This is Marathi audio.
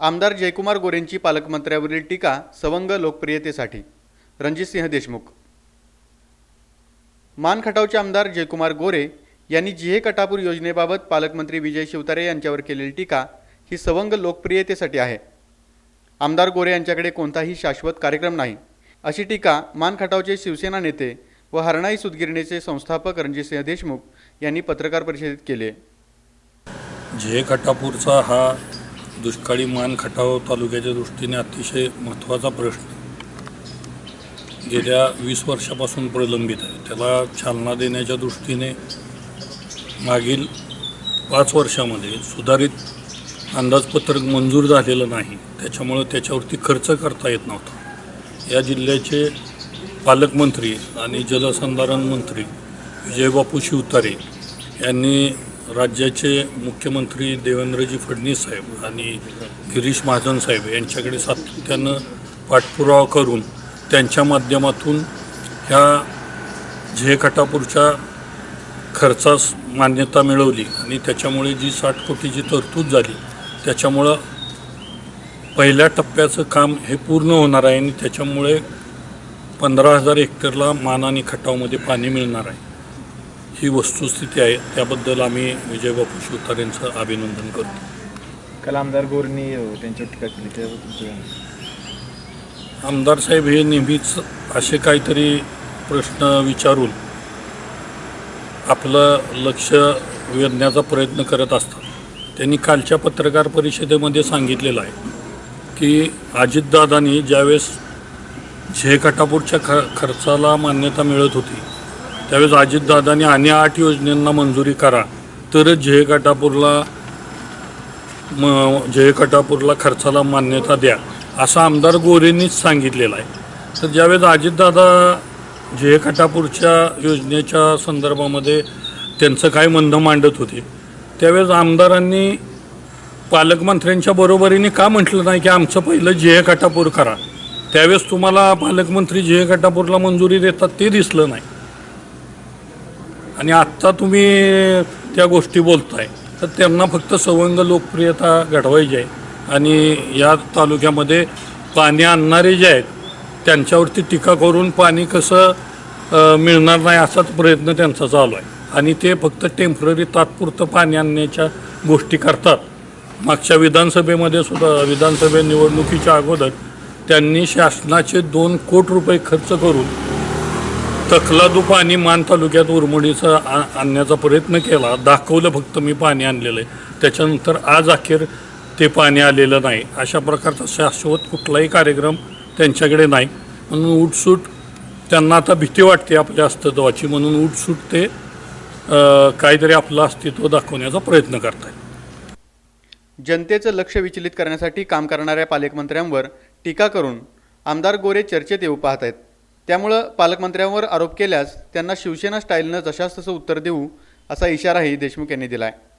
आमदार जयकुमार गोरेंची पालकमंत्र्यावरील टीका सवंग लोकप्रियतेसाठी. रणजितसिंह देशमुख मानखटावचे आमदार जयकुमार गोरे यांनी जिहे कटापूर योजनेबाबत पालकमंत्री विजय शिवतारे यांच्यावर केलेली टीका ही सवंग लोकप्रियतेसाठी आहे. आमदार गोरे यांच्याकडे कोणताही शाश्वत कार्यक्रम नाही. अशी टीका मान खटावचे शिवसेना नेते व हरणाई सुतगिरणीचे संस्थापक रणजितसिंह देशमुख यांनी पत्रकार परिषदेत केले. जे झे खटापूरचा हा दुष्काळी मान खटाव तालुक्याच्या दृष्टीने अतिशय महत्त्वाचा प्रश्न गेल्या वीस वर्षापासून प्रलंबित आहे. त्याला चालना देण्याच्या दृष्टीने मागील पाच वर्षामध्ये सुधारित अंदाजपत्रक मंजूर झालेलं नाही. त्याच्यामुळं त्याच्यावरती खर्च करता येत नव्हता. या जिल्ह्याचे पालकमंत्री आणि जलसंधारण मंत्री विजयबापू शिवतारे यांनी राज्याचे मुख्यमंत्री देवेंद्रजी फडणवीस साहेब आणि गिरीश महाजन साहेब यांच्याकडे सातत्यानं पाठपुरावा करून त्यांच्या माध्यमातून ह्या झेखटापूरच्या खर्चास मान्यता मिळवली आणि त्याच्यामुळे जी साठ कोटीची तरतूद झाली त्याच्यामुळं पहिल्या टप्प्याचं काम हे पूर्ण होणार आहे आणि त्याच्यामुळे पंधरा हजार हेक्टरला मान आणि खटावमध्ये पाणी मिळणार आहे. ही वस्तुस्थिती आहे. त्याबद्दल आम्ही विजयबापू शिवतार यांचं अभिनंदन करतो. काल आमदार गोरनी त्यांच्या टीका केली त्या आमदार साहेब हे नेहमीच असे काहीतरी प्रश्न विचारून आपलं लक्ष वेधण्याचा प्रयत्न करत असतात. त्यांनी कालच्या पत्रकार परिषदेमध्ये सांगितलेलं आहे की अजितदादांनी ज्यावेळेस झेकटापूरच्या ख खर्चाला मान्यता मिळत होती त्यावेळेस अजितदादांनी आणि आठ योजनांना मंजुरी करा तरच झेकटापूरला म झेकटापूरला खर्चाला मान्यता द्या. असं आमदार गोरेंनीच सांगितलेलं आहे. तर ज्यावेळेस अजितदादा जय कटापूरच्या योजनेच्या संदर्भामध्ये त्यांचं काय म्हणणं मांडत होते त्यावेळेस आमदारांनी पालकमंत्र्यांच्या बरोबरीने का म्हटलं नाही की आमचं पहिलं जे कटापूर करा. त्यावेळेस तुम्हाला पालकमंत्री जय कटापूरला मंजुरी देतात ते दिसलं नाही. आणि आत्ता तुम्ही त्या गोष्टी बोलताय तर त्यांना फक्त सवंग लोकप्रियता घडवायची आहे. आणि या तालुक्यामध्ये पाणी आणणारे जे आहेत त्यांच्यावरती टीका करून पाणी कसं मिळणार नाही असाच प्रयत्न त्यांचा चालू आहे. आणि ते फक्त टेंपररी तात्पुरतं पाणी आणण्याच्या गोष्टी करतात. मागच्या विधानसभेमध्ये सुद्धा विधानसभे निवडणुकीच्या अगोदर त्यांनी शासनाचे दोन कोटी रुपये खर्च करून तकलादू पाणी मान तालुक्यात उरमडीचं आणण्याचा प्रयत्न केला. दाखवलं फक्त मी पाणी आणलेलं आहे. त्याच्यानंतर आज अखेर ते पाणी आलेलं नाही. अशा प्रकारचा शाश्वत कुठलाही कार्यक्रम त्यांच्याकडे नाही. म्हणून उठसूट त्यांना आता भीती वाटते आपल्या अस्तित्वाची. म्हणून उठसूट ते काहीतरी आपलं अस्तित्व दाखवण्याचा प्रयत्न करत आहेत जनतेचं लक्ष विचलित करण्यासाठी काम करणाऱ्या पालकमंत्र्यांवर टीका करून आमदार गोरे चर्चेत येऊ पाहत आहेत त्यामुळं पालकमंत्र्यांवर आरोप केल्यास त्यांना शिवसेना स्टाईलनं जशास तसं उत्तर देऊ असा इशाराही देशमुख यांनी दिला आहे